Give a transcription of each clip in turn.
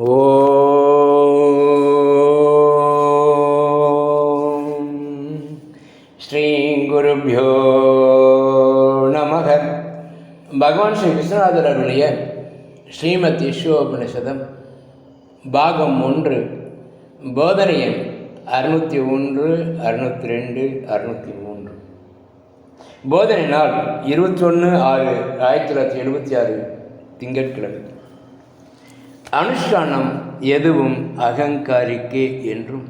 ஓம் ஸ்ரீ குருபியோ நமக. பகவான் ஸ்ரீ விஸ்வநாதர் அருளிய ஸ்ரீமத் ஈஸ்வோபனிஷதம் பாகம் ஒன்று போதனையன் அறுநூற்றி ஒன்று அறுநூற்றி ரெண்டு அறுநூற்றி மூன்று. போதனை நாள் இருபத்தொன்று ஆறு ஆயிரத்தி தொள்ளாயிரத்தி எழுபத்தி ஆறு திங்கட்கிழமை. அனுஷ்டானம் எதுவும் அகங்காரிக்கே என்றும்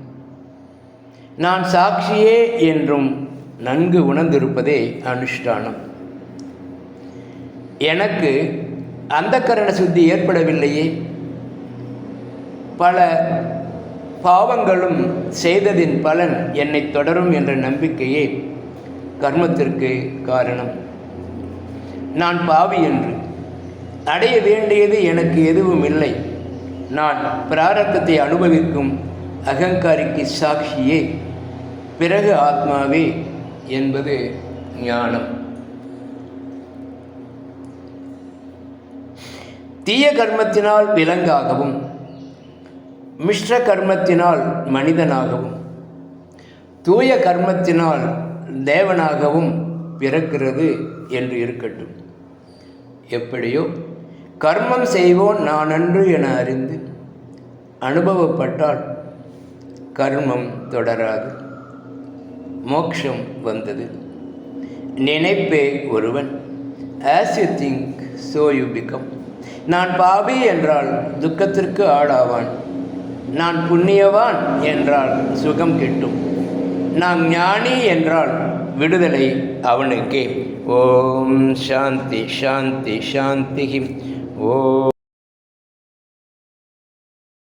நான் சாட்சியே என்றும் நன்கு உணர்ந்திருப்பதே அனுஷ்டானம். எனக்கு அந்த கரண சுத்தி ஏற்படவில்லையே. பல பாவங்களும் செய்ததின் பலன் என்னை தொடரும் என்ற நம்பிக்கையே கர்மத்திற்கு காரணம். நான் பாவி என்று அடைய வேண்டியது எனக்கு எதுவும் இல்லை. நான் பிராரத்தத்தை அனுபவிக்கும் அகங்காரிக்கு சாட்சியே. பிறகு ஆத்மாவே என்பது ஞானம். தீய கர்மத்தினால் விலங்காகவும் மிஸ்ர கர்மத்தினால் மனிதனாகவும் தூய கர்மத்தினால் தேவனாகவும் பிறக்கிறது என்று இருக்கட்டும். எப்படியோ கர்மம் செய்வோன் நான் அன்று என அறிந்து அனுபவப்பட்டால் கர்மம் தொடராது மோக்ஷம் வந்தது. நினைப்பே ஒருவன் as you think so you become நான் பாவி என்றால் துக்கத்திற்கு ஆளாவான். நான் புண்ணியவான் என்றால் சுகம் கிட்டும். நான் ஞானி என்றால் விடுதலை அவனுக்கு. ஓம் சாந்தி சாந்தி சாந்தி ஓம்.